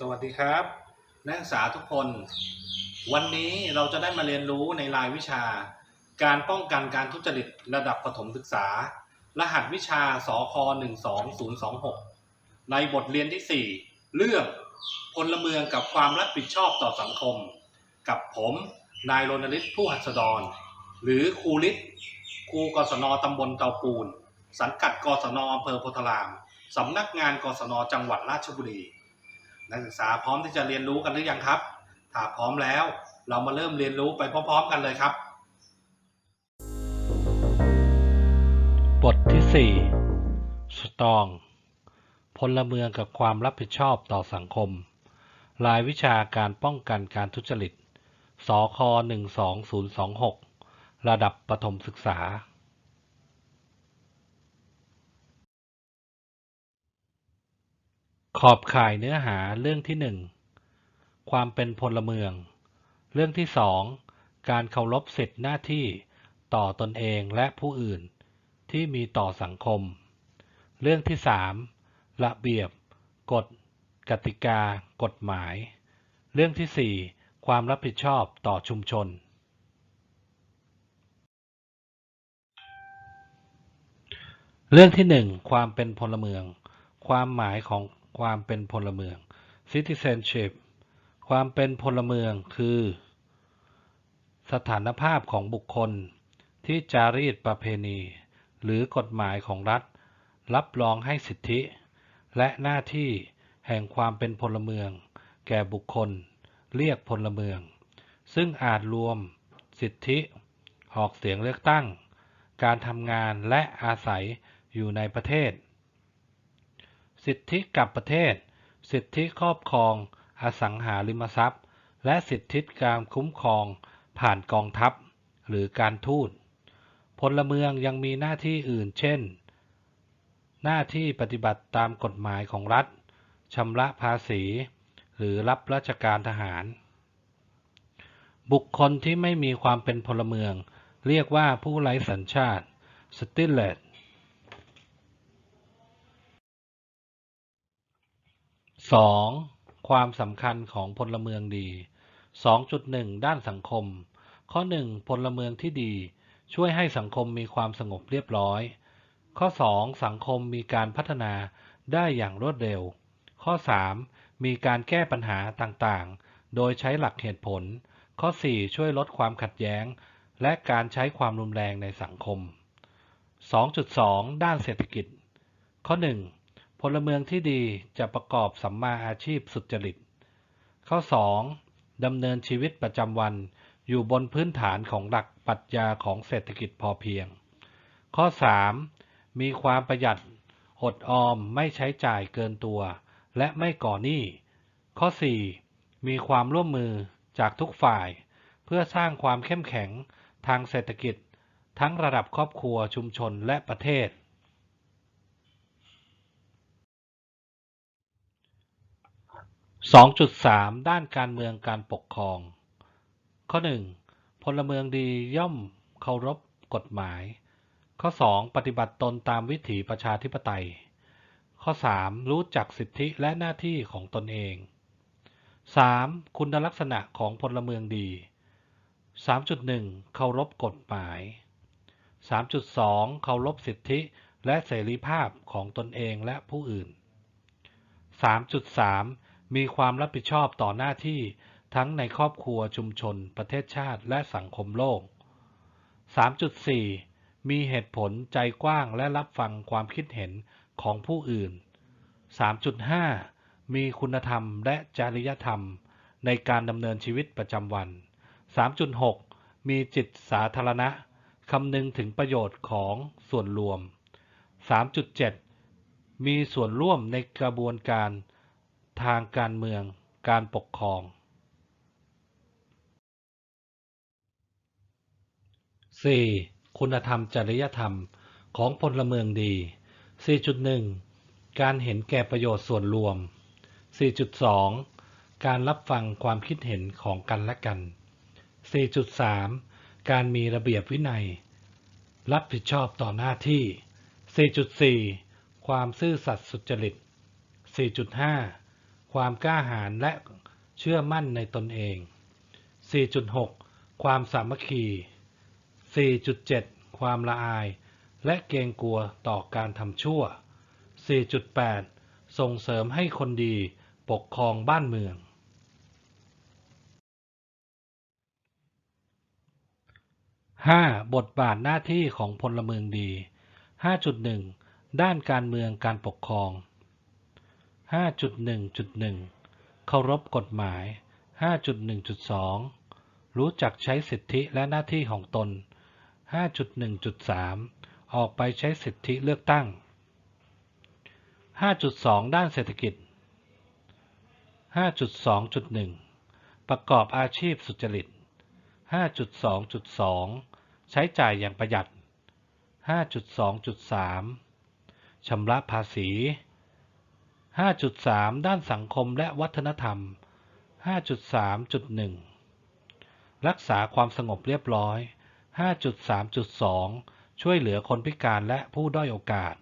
สวัสดีครับ นักศึกษาทุกคน วันนี้เราจะได้มาเรียนรู้ในรายวิชา การป้องกันการทุจริตระดับประถมศึกษา รหัสวิชาสค12026 ในบทเรียนที่ 4 เรื่องพลเมืองกับความรับผิดชอบต่อสังคม กับผมนายรณฤทธิ์ผู้หัสดร หรือครูฤทธิ์ครูกศนตำบลเตาปูน สังกัดกศนอำเภอโพธารามสำนักงานกศนจังหวัดราชบุรี นักศึกษาพร้อมที่จะเรียนรู้กันหรือยังครับ ถ้าพร้อมแล้ว เรามาเริ่มเรียนรู้ไปพร้อม ๆ กันเลยครับ บทที่ 4 สตรอง พลเมืองกับความรับผิดชอบต่อสังคม รายวิชาการป้องกันการทุจริต สค 12026 ระดับประถมศึกษา ขอบข่ายเนื้อหาเรื่องที่1ความเป็นพลเมือง เรื่องที่2การเคารพสิทธิหน้าที่ต่อตนเองและผู้อื่น ที่มีต่อสังคม เรื่องที่3ระเบียบ กฎ กติกา กฎหมาย เรื่องที่4ความรับผิดชอบต่อชุมชน เรื่องที่1ความเป็นพลเมือง ความหมายของ ความเป็นพลเมือง citizenship ความเป็นพลเมืองคือ สถานภาพของบุคคลที่จารีตประเพณี หรือกฎหมายของรัฐ รับรองให้สิทธิ และหน้าที่แห่งความเป็นพลเมือง แก่บุคคล เรียกพลเมือง ซึ่งอาจรวม สิทธิ ออกเสียงเลือกตั้ง การทำงานและอาศัยอยู่ในประเทศ สิทธิกับประเทศ สิทธิครอบครอง อสังหาริมทรัพย์ และสิทธิการคุ้มครอง ผ่านกองทัพ หรือการทูตพลเมืองยังมีหน้าที่อื่นเช่น หน้าที่ปฏิบัติตามกฎหมายของรัฐชำระภาษี หรือรับราชการทหาร บุคคลที่ไม่มีความเป็นพลเมือง เรียกว่าผู้ไร้สัญชาติสติลเลต 2. ความสำคัญของพลเมืองดี 2.1 ด้านสังคม ข้อ 1 พลเมืองที่ดี ช่วยให้สังคมมีความสงบเรียบร้อย ข้อ 2 สังคมมีการพัฒนาได้อย่างรวดเร็ว ข้อ 3 มีการแก้ปัญหาต่างๆ โดยใช้หลักเหตุผล ข้อ 4 ช่วยลดความขัดแย้ง และการใช้ความรุนแรงในสังคม 2.2 ด้านเศรษฐกิจ ข้อ 1 ลเมืองที่ดีจะประกอบสัมมาอาชีพสุจริต ข้อ 2 ดำเนินชีวิตประจำวันอยู่บนพื้นฐานของหลักปรัชญาของเศรษฐกิจพอเพียง ข้อ 3 มีความประหยัด อดออมไม่ใช้จ่ายเกินตัว และไม่ก่อหนี้ ข้อ 4 มีความร่วมมือจากทุกฝ่าย เพื่อสร้างความเข้มแข็งทางเศรษฐกิจ ทั้งระดับครอบครัวชุมชนและประเทศ 2.3 ด้านการเมืองการปกครอง ข้อ 1 พลเมืองดีย่อมเคารพกฎหมาย ข้อ 2 ปฏิบัติตนตามวิถีประชาธิปไตย ข้อ 3 รู้จักสิทธิและหน้าที่ของตนเอง 3. คุณลักษณะของพลเมืองดี 3.1 เคารพกฎหมาย 3.2 เคารพสิทธิและเสรีภาพของตนเองและผู้อื่น 3.3 มีความรับผิดชอบต่อหน้าที่ทั้งในครอบครัวชุมชน ประเทศชาติ และสังคมโลก 3.4 มีเหตุผลใจกว้างและรับฟังความคิดเห็นของผู้อื่น 3.5 มีคุณธรรมและจริยธรรม ในการดำเนินชีวิตประจำวัน 3.6 มีจิตสาธารณะคำนึงถึงประโยชน์ของส่วนรวม 3.7 มีส่วนร่วมในกระบวนการ ทางการเมือง การปกครอง 4. คุณธรรมจริยธรรมของพลเมืองดี 4.1 การเห็นแก่ประโยชน์ส่วนรวม 4.2 การรับฟังความคิดเห็นของกันและกัน 4.3 การมีระเบียบวินัย รับผิดชอบต่อหน้าที่ 4.4 ความซื่อสัตย์สุจริต 4.5 ความกล้าหาญและเชื่อมั่นในตนเอง 4.6 ความสามัคคี 4.7 ความละอาย และเกรงกลัวต่อการทำชั่ว 4.8 ส่งเสริมให้คนดีปกครองบ้านเมือง 5. บทบาทหน้าที่ของพลเมืองดี 5.1 ด้านการเมืองการปกครอง 5.1.1 เคารพกฎหมาย 5.1.2 รู้จักใช้สิทธิและหน้าที่ของตน 5.1.3 ออกไปใช้สิทธิเลือกตั้ง 5.2 ด้านเศรษฐกิจ 5.2.1 ประกอบอาชีพสุจริต 5.2.2 ใช้จ่ายอย่างประหยัด 5.2.3 ชำระภาษี 5.3 ด้านสังคมและวัฒนธรรม 5.3.1 รักษาความสงบเรียบร้อย 5.3.2 ช่วยเหลือคนพิการและผู้ด้อยโอกาส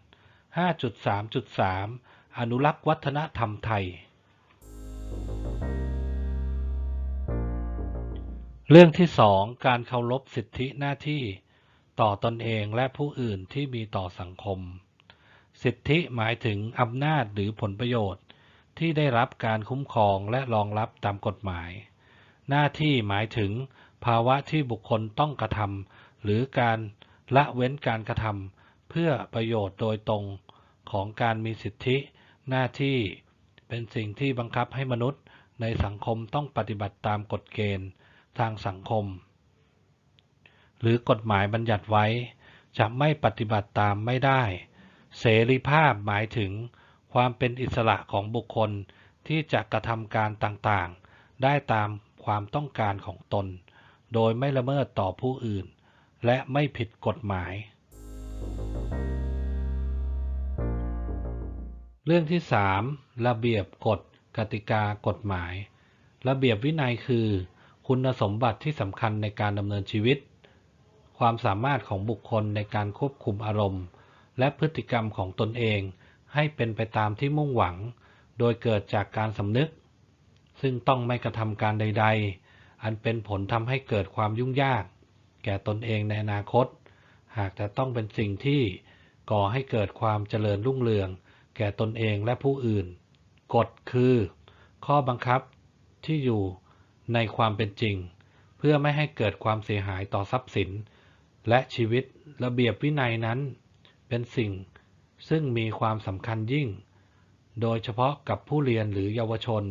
5.3.3 อนุรักษ์วัฒนธรรมไทย เรื่องที่ 2 การเคารพสิทธิหน้าที่ ต่อตนเองและผู้อื่นที่มีต่อสังคม สิทธิหมายถึงอำนาจหรือผลประโยชน์ ที่ได้รับการคุ้มครองและรองรับตามกฎหมาย หน้าที่หมายถึงภาวะที่บุคคลต้องกระทำหรือการละเว้นการกระทำเพื่อประโยชน์โดยตรงของการมีสิทธิ หน้าที่เป็นสิ่งที่บังคับให้มนุษย์ในสังคมต้องปฏิบัติตามกฎเกณฑ์ทางสังคม หรือกฎหมายบัญญัติไว้ จะไม่ปฏิบัติตามไม่ได้ เสรีภาพหมายถึงความเป็นอิสระของบุคคลที่จะกระทำการต่างๆ ได้ตามความต้องการของตน โดยไม่ละเมิดต่อผู้อื่น และไม่ผิดกฎหมาย เรื่องที่ 3 ระเบียบกฎกติกากฎหมาย ระเบียบวินัยคือ คุณสมบัติที่สำคัญในการดำเนินชีวิต ความสามารถของบุคคลในการควบคุมอารมณ์ และพฤติกรรมของตนเองให้เป็นไปตามที่มุ่งหวัง โดยเกิดจากการสำนึก ซึ่งต้องไม่กระทำการใด ๆ อันเป็นผลทำให้เกิดความยุ่งยาก แก่ตนเองในอนาคต หากแต่ต้องเป็นสิ่งที่ก่อให้เกิดความเจริญรุ่งเรือง แก่ตนเองและผู้อื่น กฎคือ ข้อบังคับที่อยู่ในความเป็นจริง เพื่อไม่ให้เกิดความเสียหายต่อทรัพย์สิน และชีวิตระเบียบวินัยนั้น เป็นสิ่งซึ่งมีความสำคัญยิ่ง โดยเฉพาะกับผู้เรียนหรือเยาวชน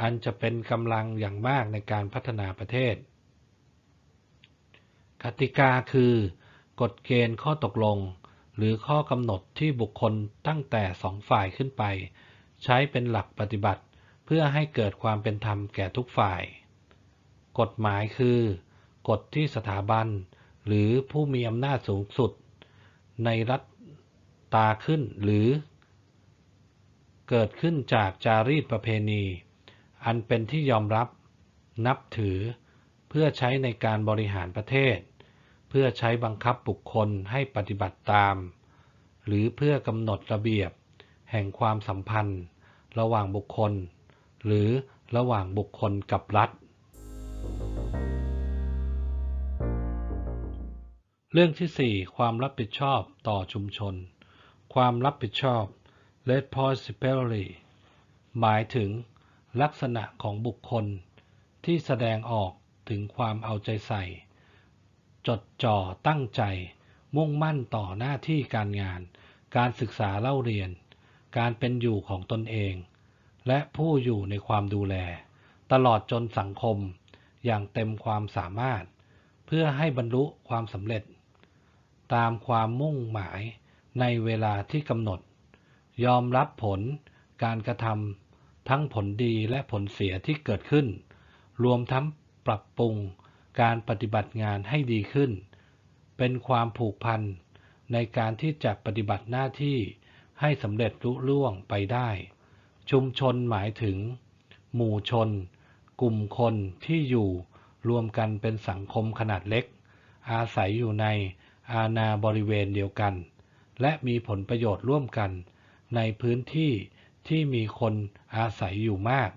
อันจะเป็นกำลังอย่างมากในการพัฒนาประเทศ กติกาคือกฎเกณฑ์ข้อตกลง หรือข้อกำหนดที่บุคคลตั้งแต่สองฝ่ายขึ้นไป ใช้เป็นหลักปฏิบัติ เพื่อให้เกิดความเป็นธรรมแก่ทุกฝ่าย กฎหมายคือกฎที่สถาบัน หรือผู้มีอำนาจสูงสุด ในรัฐตาขึ้นหรือ เกิดขึ้นจากจารีตประเพณี อันเป็นที่ยอมรับนับถือเพื่อใช้ในการบริหารประเทศ เพื่อใช้บังคับบุคคลให้ปฏิบัติตาม หรือเพื่อกำหนดระเบียบ แห่งความสัมพันธ์ ระหว่างบุคคล หรือระหว่างบุคคลกับรัฐ เรื่องที่ 4 ความรับผิดชอบต่อชุมชน ความรับผิดชอบ responsibility หมายถึง ลักษณะของบุคคล ที่แสดงออกถึงความเอาใจใส่ จดจ่อตั้งใจ มุ่งมั่นต่อหน้าที่การงาน การศึกษาเล่าเรียน การเป็นอยู่ของตนเอง และผู้อยู่ในความดูแล ตลอดจนสังคม อย่างเต็มความสามารถ เพื่อให้บรรลุความสำเร็จ ตามความมุ่งหมายในเวลาที่กำหนด ยอมรับผลการกระทำทั้งผลดีและผลเสียที่เกิดขึ้น รวมทั้งปรับปรุงการปฏิบัติงานให้ดีขึ้น เป็นความผูกพันในการที่จะปฏิบัติหน้าที่ให้สำเร็จลุล่วงไปได้ ชุมชนหมายถึง หมู่ชน กลุ่มคนที่อยู่รวมกันเป็นสังคมขนาดเล็ก อาศัยอยู่ใน อาณาบริเวณเดียวกัน และมีผลประโยชน์ร่วมกัน ในพื้นที่ที่มีคนอาศัยอยู่มาก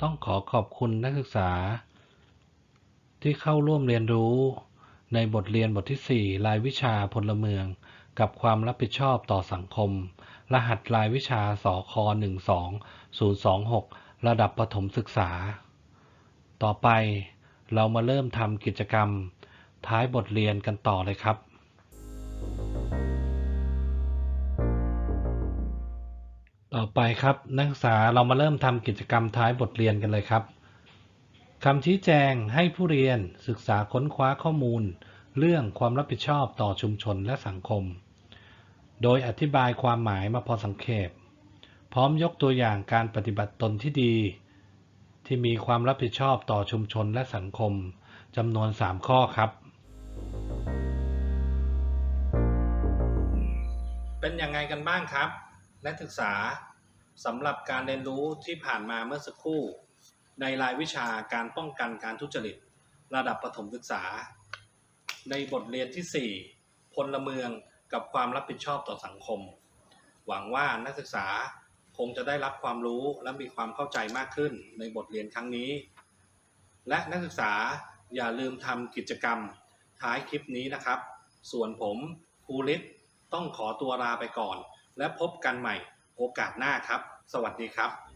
ต้องขอขอบคุณนักศึกษา ที่เข้าร่วมเรียนรู้ ในบทเรียนบทที่ 4 รายวิชาพลเมือง กับความรับผิดชอบต่อสังคม รหัสรายวิชาสค12026 ระดับประถมศึกษา ต่อไปเรามาเริ่มทำกิจกรรมท้ายบทเรียนกันต่อเลยครับ ต่อไปครับนักศึกษาเรามาเริ่มทำกิจกรรมท้ายบทเรียนกันเลยครับคำชี้แจงให้ผู้เรียนศึกษาค้นคว้าข้อมูล เรื่องความรับผิดชอบต่อชุมชนและสังคม โดยอธิบายความหมายมาพอสังเขปพร้อมยกตัวอย่างการปฏิบัติตนที่ดี ที่มีความรับผิดชอบต่อชุมชนและสังคมจำนวน 3 ข้อครับ เป็นยังไงกันบ้างครับ นักศึกษาสำหรับการเรียนรู้ที่ผ่านมาเมื่อสักครู่ ในรายวิชาการป้องกันการทุจริต ระดับประถมศึกษา ในบทเรียนที่ 4 พลเมืองกับความรับผิดชอบต่อสังคม หวังว่านักศึกษา งจะได้รับความรู้และมีความเข้าใจมากขึ้นในบทเรียนครั้งนี้ และนักศึกษาอย่าลืมทำกิจกรรมท้ายคลิปนี้นะครับ ส่วนผมครูฤทธิ์ต้องขอตัวลาไปก่อน และพบกันใหม่โอกาสหน้าครับ สวัสดีครับ